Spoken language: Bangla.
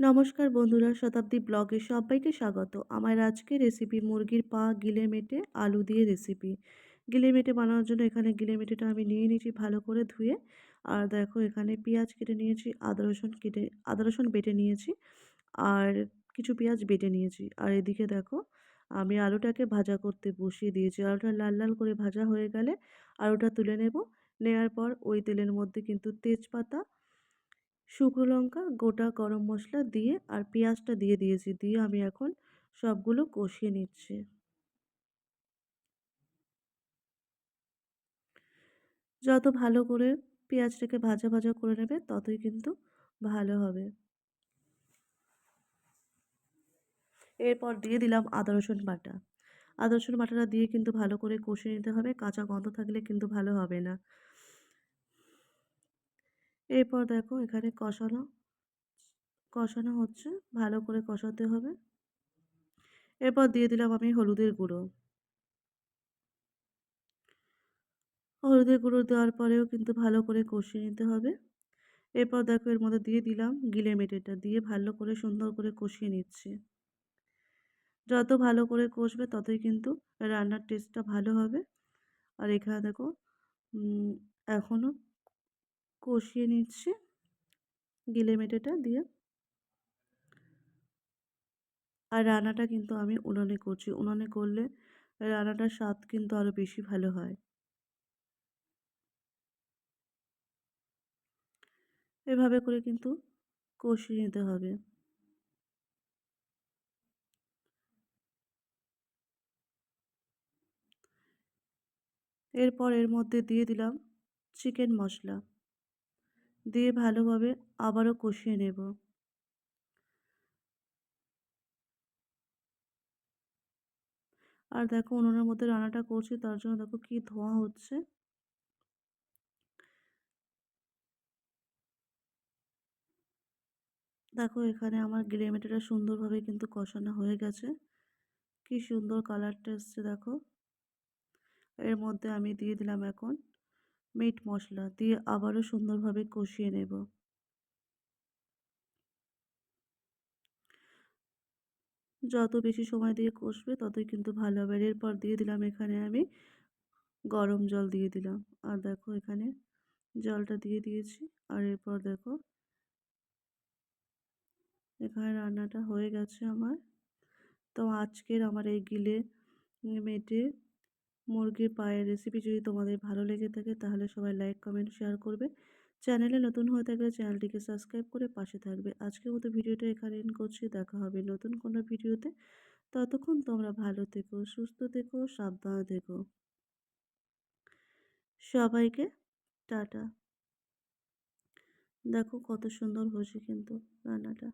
নমস্কার বন্ধুরা, শতাব্দী ব্লগে সবাইকে স্বাগত। আমার আজকে রেসিপি মুরগির পা, গিলে মেটে আলু দিয়ে রেসিপি গিলে মেটে বানানোর জন্য এখানে গিলে মেটেটা আমি নিয়ে নিয়েছি ভালো করে ধুয়ে। আর দেখো এখানে পেঁয়াজ কেটে নিয়েছি, আদা রসুন কেটে, আদা রসুন বেটে নিয়েছি, আর কিছু পেঁয়াজ বেটে নিয়েছি। আর এদিকে দেখো, আমি আলুটাকে ভাজা করতে বসিয়ে দিয়েছি। আলুটা লাল লাল করে ভাজা হয়ে গেলে আলুটা তুলে নেব। নেওয়ার পর ওই তেলের মধ্যে কিন্তু তেজপাতা শুকনো লঙ্কা, গোটা গরম মশলা দিয়ে আর পেঁয়াজটা দিয়ে দিয়েছি, দিয়ে আমি এখন সবগুলো কষিয়ে নিচ্ছি। যত ভালো করে পেঁয়াজটাকে ভাজা ভাজা করে নেবে, ততই কিন্তু ভালো হবে। এরপর দিয়ে দিলাম আদা, রসুন বাটা। আদা, রসুন বাটাটা দিয়ে কিন্তু ভালো করে কষিয়ে নিতে হবে, কাঁচা গন্ধ থাকলে কিন্তু ভালো হবে না। এরপর দেখো এখানে কষানো কষানো হচ্ছে, ভালো করে কষাতে হবে। এরপর দিয়ে দিলাম আমি হলুদের গুঁড়ো। হলুদের গুঁড়ো দেওয়ার পরেও কিন্তু ভালো করে কষিয়ে নিতে হবে। এরপর দেখো এর মধ্যে দিয়ে দিলাম গিলে মেটেটা, দিয়ে ভালো করে সুন্দর করে কষিয়ে নিচ্ছি। যত ভালো করে কষবে ততই কিন্তু রান্নার টেস্টটা ভালো হবে। আর এখানে দেখো এখনও কষিয়ে নিচ্ছি। গিলে মেটেটা দিয়ে। আর রান্নাটা কিন্তু আমি উনুনে করছি। উনুনে করলে রান্নাটার স্বাদ কিন্তু আরও বেশি ভালো হয়। এভাবে করে কিন্তু কষিয়ে নিতে হবে। এরপর এর মধ্যে দিয়ে দিলাম চিকেন মশলা। দিয়ে ভালোভাবে আবারও কষিয়ে নেব। আর দেখো উনুনের মধ্যে রান্নাটা করছি, তার জন্য দেখো কি ধোঁয়া হচ্ছে। দেখো এখানে আমার গ্রেমেটাটা সুন্দরভাবে কিন্তু কষানো হয়ে গেছে। কি সুন্দর কালারটা এসছে দেখো। এর মধ্যে আমি দিয়ে দিলাম এখন মিট মশলা দিয়ে আবারও সুন্দরভাবে কষিয়ে নেব। যত বেশি সময় দিয়ে কষবে ততই কিন্তু ভালো হবে। এরপর দিয়ে দিলাম এখানে আমি গরম জল দিয়ে দিলাম। আর দেখো এখানে জলটা দিয়ে দিয়েছি। আর এরপর দেখো এখানে রান্নাটা হয়ে গেছে আমার। তো আজকের আমার এই গিলে, মেটে মুরগির পায়ের রেসিপি যদি তোমাদের ভালো লেগে থাকে, তাহলে সবাই লাইক কমেন্ট শেয়ার করবে। চ্যানেলে নতুন হয়ে থাকলে চ্যানেলটিকে সাবস্ক্রাইব করে পাশে থাকবে। আজকের মতো ভিডিওটা এখানে এন করছি। দেখা হবে নতুন কোনো ভিডিওতে। ততক্ষণ তোমরা ভালো থেকো, সুস্থ থেকো, সাবধানে থেকো। সবাইকে টাটা। দেখো কত সুন্দর হয়েছে কিন্তু রান্নাটা।